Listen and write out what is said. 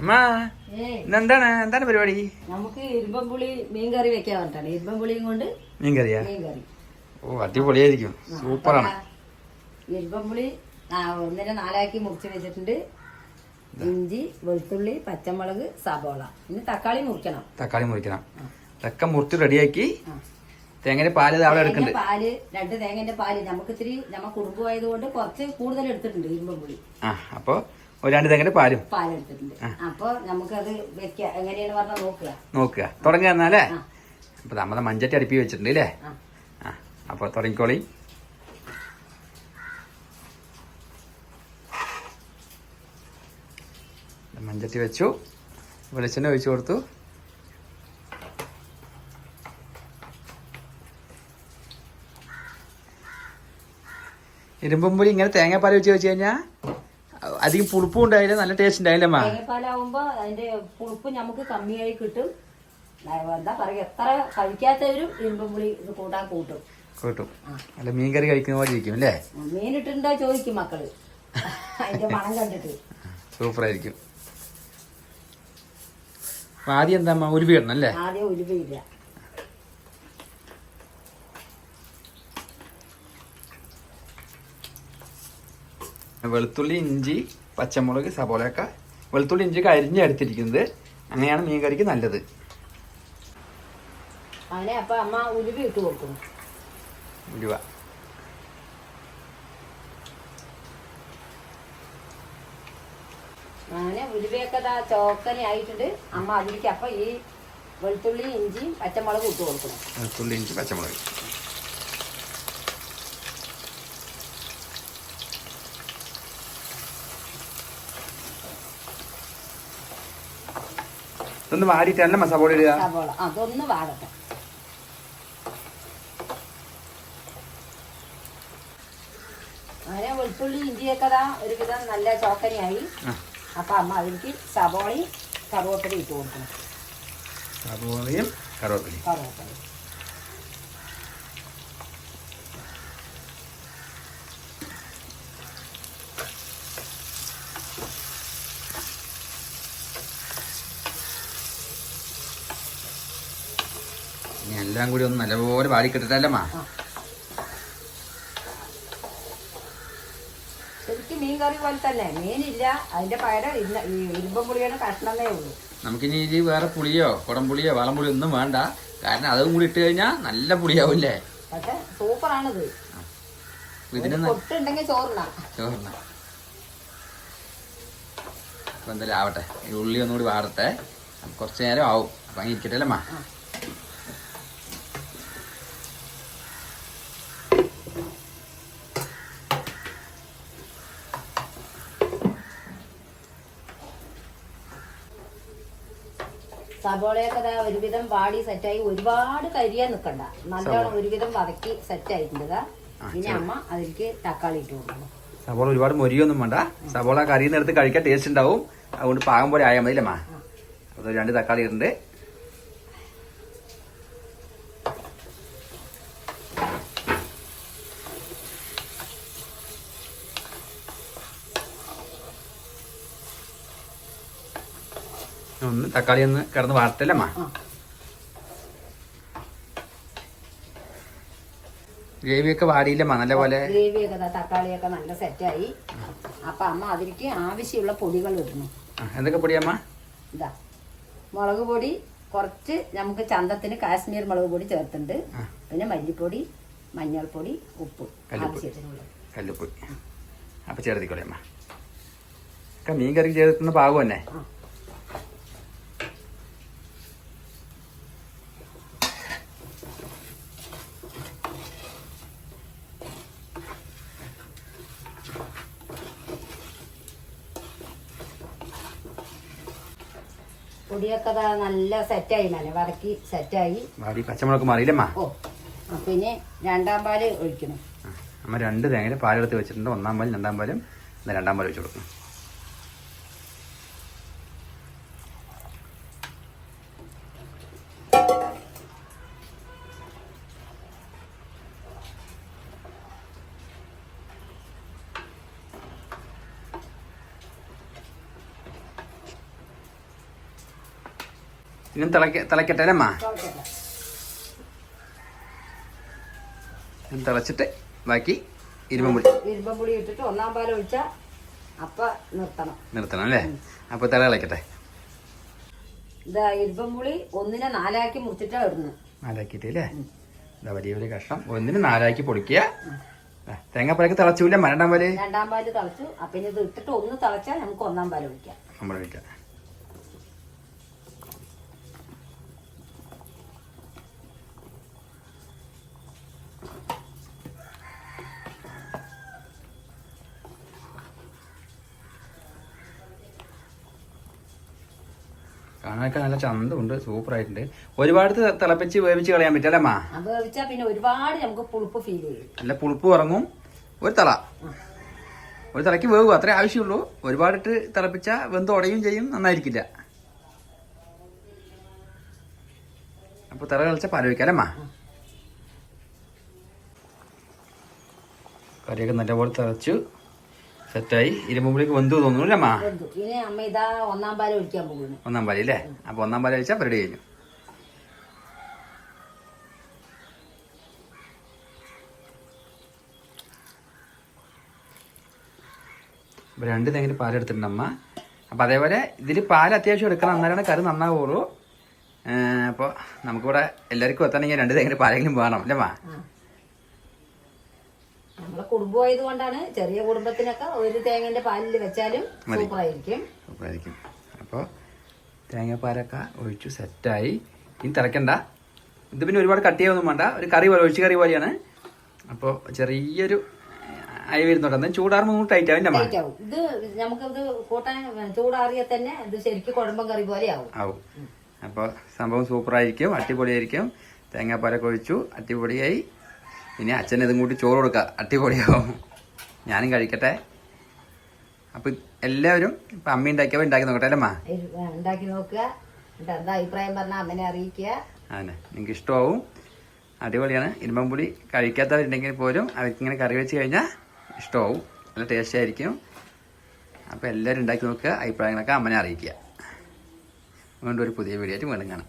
അമ്മ ഇന്നെന്താണ്? എന്താണ് പരിപാടി? നമുക്ക് ഇരുമ്പംപുളി മീൻ കറി വെക്കാൻ പറഞ്ഞിട്ടാണ്. ഇരുമ്പംപുളിയും കൊണ്ട് മീൻ കറിയാ? ഓ അടിപൊളിയായിരിക്കും. സൂപ്പറാണ്. ഇരുമ്പമ്പുളി ആ, ഒന്നിനെ നാലാക്കി മുറിച്ച് വെച്ചിട്ടുണ്ട്. ഇഞ്ചി വെളുത്തുള്ളി പച്ചമുളക് സബോള. ഇനി തക്കാളി മുറിക്കണം. തക്കാളി മുറിക്കണം. തക്ക മുറിച്ച് റെഡിയാക്കി. തേങ്ങയുടെ പാൽ അവിടെ എടുക്കുന്നുണ്ട് പാൽ രണ്ട് തേങ്ങന്റെ പാൽ. നമുക്ക് ഇത്തിരി നമ്മ കുടുംബമായതുകൊണ്ട് കുറച്ച് കൂടുതൽ എടുത്തിട്ടുണ്ട് ഇരുമ്പംപുളി ആ അപ്പൊ ഒരു രണ്ട് തേങ്ങയുടെ പാലും പാൽ എടുത്തിട്ടുണ്ട് അപ്പൊ നമുക്കത് വെക്കാം എങ്ങനെയാണ് പറഞ്ഞാൽ നോക്കുക. നോക്കുക. തുടങ്ങുക എന്നാലേ. അപ്പൊ നമ്മളെ മഞ്ചട്ടി അടുപ്പി വെച്ചിട്ടുണ്ട് അല്ലേ ആ. ആ. അപ്പൊ തുടങ്ങിക്കോളി. മഞ്ചട്ടി വെച്ചു. വെളിച്ചെണ്ണ ഒഴിച്ചു കൊടുത്തു. ഇരുമ്പുമ്പുലി ഇങ്ങനെ തേങ്ങാപ്പാൽ വെച്ച് വെച്ച് കഴിഞ്ഞാൽ അധികം പുളിപ്പും ഉണ്ടായില്ല നല്ല ടേസ്റ്റ് ഉണ്ടായില്ല മാ. തേങ്ങാപ്പാലാവുമ്പോ അതിന്റെ പുളിപ്പ് നമുക്ക് കമ്മിയായി കിട്ടും. എന്താ പറയുക എത്ര കഴിക്കാത്തവരും ഇരുമ്പുളി ഇത് കൂട്ടാൻ കൂട്ടും. കൂട്ടും. അല്ല മീൻ കറി കഴിക്കുന്ന പോലെ ഇരിക്കും അല്ലേ? മീൻ ഇട്ടിട്ടുണ്ടോ ചോദിക്കും മക്കൾ. അതിന്റെ മണം കണ്ടിട്ട്. സൂപ്പറായിരിക്കും ആയിരിക്കും. ആദ്യം എന്താ ഉരുവിടണം അല്ലേ? ആദ്യം ഉലുവയില്ല വെളുത്തുള്ളി ഇഞ്ചി പച്ചമുളക് സബോളയൊക്കെ വെളുത്തുള്ളി ഇഞ്ചി അരിഞ്ഞ് എടുത്തിരിക്കുന്നത്. അങ്ങനെയാണ് മീൻ കറിക്ക് നല്ലത്. അങ്ങനെ അപ്പൊ അമ്മ ഉലുവ ഇട്ട് കൊടുക്കും. ഉരുവ അങ്ങനെ ഉലുവയൊക്കെ ചോക്കനെ ആയിട്ടുണ്ട്. അമ്മ അതിലേക്ക് അപ്പൊ ഈ വെളുത്തുള്ളി ഇഞ്ചി പച്ചമുളക് ഇട്ട് കൊടുക്കണം വെളുത്തുള്ളി ഇഞ്ചി പച്ചമുളക്. ഇതൊന്ന് വാടിയിട്ടല്ല സബോള ഇടുക. സവോള അതൊന്ന് വാടട്ടെ. അങ്ങനെ വെളുത്തുള്ളി ഇഞ്ചിയൊക്കെ ഒരുവിധം നല്ല ചോക്കനയായി. അപ്പൊ അമ്മ അതിലേക്ക് സവോളയും കറുവേപ്പിലയും ഇട്ട് കൊടുക്കണം. സബോളയും കറുവേപ്പിലയും. കറുവേപ്പില ഇനി എല്ലാം കൂടി ഒന്ന് നല്ലപോലെ വാടി കിട്ടട്ടല്ലേ മാ? ആ. ശരിക്കും മീൻ കറി പോലെ തന്നെ. മീനില്ല. അതിന്റെ പകരം ഇന്ന ഇരുമ്പം പുളിയുടെ കഷ്ണമേ ഉള്ളൂ. നമുക്കിനി ഇനി വേറെ പുളിയോ കുടംപുളിയോ വളംപുളിയോ ഒന്നും വേണ്ട. കാരണം അതും കൂടി ഇട്ട് കഴിഞ്ഞാൽ നല്ല പുളിയാവൂല്ലേ? പക്ഷെ സൂപ്പറാണിത്. ഇതിന് പൊട്ടുണ്ടെങ്കിൽ ചോറിനാ ചോറിന അപ്പൊ എന്തായാലും ആവട്ടെ. ഈ ഉള്ളി ഒന്നുകൂടി വാടട്ടെ. കുറച്ചു കുറച്ച് നേരം ആവും. അപ്പൊ അങ്ങനെ ഇരിക്കട്ടെ അല്ലേ സബോളയൊക്കെ ഇതാ ഒരുവിധം വാടി സെറ്റായി. ഒരുപാട് കരിയാൻ നിക്കണ്ട. നല്ലോണം ഒരുവിധം വതക്കി സെറ്റ് ആയിട്ടുണ്ട് ദാ. ഇനി അമ്മ അതിലേക്ക് തക്കാളി ഇട്ട് കൊടുക്കണം. സബോള ഒരുപാട് മൊരിയൊന്നും വേണ്ട. സബോള കറിയിൽ നിന്ന് എടുത്ത് കഴിക്കാൻ ടേസ്റ്റ് ഉണ്ടാവും. അതുകൊണ്ട് പാകം പോലെ ആയാൽ മതി അല്ലേ മാ അത് രണ്ട് തക്കാളി ഇട്ടുണ്ട് ഒന്ന് തക്കാളി ഒന്ന് കിടന്ന് വാർത്തല്ലേ മാ ആ. ഗ്രേവിയൊക്കെ വാടിയില്ലമ്മ നല്ല പോലെ ഗ്രേവിയൊക്കെ തക്കാളിയൊക്കെ നല്ല സെറ്റായി അപ്പൊ അമ്മ അതിലേക്ക് ആവശ്യമുള്ള പൊടികൾ ഇടണം ആ, എന്തൊക്കെ പൊടിയമ്മ ഇതാ മുളക് പൊടി കുറച്ച് നമുക്ക് ചന്തത്തിന് കാശ്മീർ മുളക് പൊടി ചേർത്തിട്ടുണ്ട്. പിന്നെ മല്ലിപ്പൊടി മഞ്ഞൾപ്പൊടി ഉപ്പ്. ആവശ്യത്തിനുള്ളത്. കല്ലുപ്പൊടി അപ്പൊ ചേർത്തിക്കോളെ അമ്മ. മീൻ കറി ചേർത്തുന്ന പാകം തന്നെ പൊടിയൊക്കെ നല്ല സെറ്റായി നല്ല വറക്കി സെറ്റായി പച്ചമുളക് മാറിയില്ലമ്മ? ഓ പിന്നെ രണ്ടാം പാൽ ഒഴിക്കണം. അമ്മ രണ്ട് തേങ്ങയുടെ പാലെടുത്ത് വെച്ചിട്ടുണ്ട്. ഒന്നാം പാലും രണ്ടാം പാലും രണ്ടാം പാൽ വെച്ച് കൊടുക്കണം. ഇനി തിളക്ക തിളക്കട്ടെ അല്ലേ അമ്മ? തിളച്ചിട്ട് ബാക്കി ഇരുമ്പുളി ഇരുമ്പുളി ഇട്ടിട്ട് ഒന്നാം പാൽ ഒഴിച്ചാൽ അപ്പ നിർത്തണം. നിർത്തണം അല്ലേ? അപ്പോൾ തിള തിളക്കട്ടെ. ഇതാ ഇരുമ്പുളി ഒന്നിനെ നാലാക്കി മുറിച്ചിട്ടാ ഇടുന്നത് നാലാക്കിയിട്ട് അല്ലേ? ഇതാ വലിയ വലിയ കഷ്ണം. ഒന്നിന് നാലാക്കി പൊടിക്കുക. തേങ്ങാപ്പാലൊക്കെ തിളച്ചില്ല രണ്ടാം പാൽ? രണ്ടാം പാൽ തിളച്ചു. അപ്പൊ ഇത് ഇട്ടിട്ട് ഒന്ന് തിളച്ചാൽ നമുക്ക് ഒന്നാം പാൽ ഒഴിക്കാം. നമ്മൾ വയ്ക്കാം കാണാനൊക്കെ നല്ല ചന്തമുണ്ട് സൂപ്പറായിട്ടുണ്ട്. ഒരുപാട് തിളപ്പിച്ച് വേവിച്ച് കളയാൻ പറ്റില്ല അമ്മ? അത് ഒഴിച്ചാൽ പിന്നെ ഒരുപാട് നമുക്ക് പുളിപ്പ് ഫീൽ ചെയ്യും. നല്ല പുളിപ്പ് ഇറങ്ങും ഒരു തള. ഒരു തളയ്ക്ക് വേവ് അത്രേ ആവശ്യമുള്ളൂ. ഒരുപാടിട്ട് തിളപ്പിച്ച വെന്ത് ഉടയും ചെയ്യും നന്നായിരിക്കില്ല. അപ്പൊ തിള കളിച്ച പാൽ അമ്മ? കറിയൊക്കെ നല്ലപോലെ തിളച്ചു. സെറ്റായി ഇരുമ്പുമ്പിലേക്ക് വെന്തു തോന്നുന്നു അമ്മ? വെന്തു. ഇനി അമ്മ ഇതാ ഒന്നാം പാൽ ഒഴിക്കാൻ പോകുന്നു. ഒന്നാം പാലി അല്ലേ അപ്പൊ ഒന്നാം പാൽ ഒഴിച്ചാൽ റെഡി കഴിഞ്ഞു. അപ്പൊ രണ്ട് തെങ്ങിന് പാലെടുത്തിട്ടുണ്ട് അമ്മ. അപ്പൊ അതേപോലെ ഇതിൽ പാൽ അത്യാവശ്യം എടുക്കണം. എന്നാലാണ് കറി നന്നാവുള്ളൂ. അപ്പോൾ നമുക്കിവിടെ എല്ലാവർക്കും എത്തണമെങ്കിൽ രണ്ട് തെങ്ങിന് പാലെങ്കിലും വേണം. അല്ലേ അമ്മ? കുടുംബമായത് കൊണ്ടാണ് ചെറിയ കുടുംബത്തിനൊക്കെ ഒരു തേങ്ങന്റെ പാലിൽ വെച്ചാലും. സൂപ്പറായിരിക്കും. സൂപ്പറായിരിക്കും. അപ്പോൾ തേങ്ങാപ്പാലൊക്കെ ഒഴിച്ചു സെറ്റായി. ഇനി തിളക്കണ്ട. ഇത് പിന്നെ ഒരുപാട് കട്ട് ചെയ്യാനൊന്നും വേണ്ട. ഒരു കറി പോലെ ഒഴിച്ച് കറി പോലെയാണ്. അപ്പോൾ ചെറിയൊരു ആയി വരുന്നുണ്ട്. എന്നാൽ ചൂടാറുമ്പോൾ ടൈറ്റ് ആവും. ഇത് നമുക്കത് കൂട്ടാൻ ചൂടാറിയ തന്നെ ഇത് ശരിക്കും കുഴമ്പം കറി പോലെ ആവും. ആവും. അപ്പോൾ സംഭവം സൂപ്പറായിരിക്കും. അടിപൊളിയായിരിക്കും. തേങ്ങാപ്പാലൊക്കെ ഒഴിച്ചു. അടിപൊളിയായി. ഇനി അച്ഛൻ ഇതും കൂട്ടി ചോറ് കൊടുക്കുക അടിപൊളിയാവും. ഞാനും കഴിക്കട്ടെ. അപ്പൊ എല്ലാവരും ഇപ്പൊ അമ്മ ഉണ്ടാക്കിയപ്പോ ഉണ്ടാക്കി നോക്കട്ടെ അല്ലേ അതെ ഇത് ഉണ്ടാക്കി നോക്കുക. എന്നിട്ട് എന്താ അഭിപ്രായം പറഞ്ഞാൽ അമ്മനെ അറിയിക്കുക. അതന്നെ നിങ്ങൾക്ക് ഇഷ്ടമാവും. അടിപൊളിയാണ്. ഇരുമ്പമ്പുളി കഴിക്കാത്തവരുണ്ടെങ്കിൽ പോലും അവർക്കിങ്ങനെ കറി വെച്ച് കഴിഞ്ഞാൽ ഇഷ്ടമാവും. നല്ല ടേസ്റ്റ് ആയിരിക്കും. അപ്പോൾ എല്ലാവരും ഉണ്ടാക്കി നോക്കുക. അഭിപ്രായങ്ങളൊക്കെ അമ്മനെ അറിയിക്കുക. വീണ്ടും ഒരു പുതിയ വീഡിയോ ആയിട്ട് വീണ്ടും കാണാം.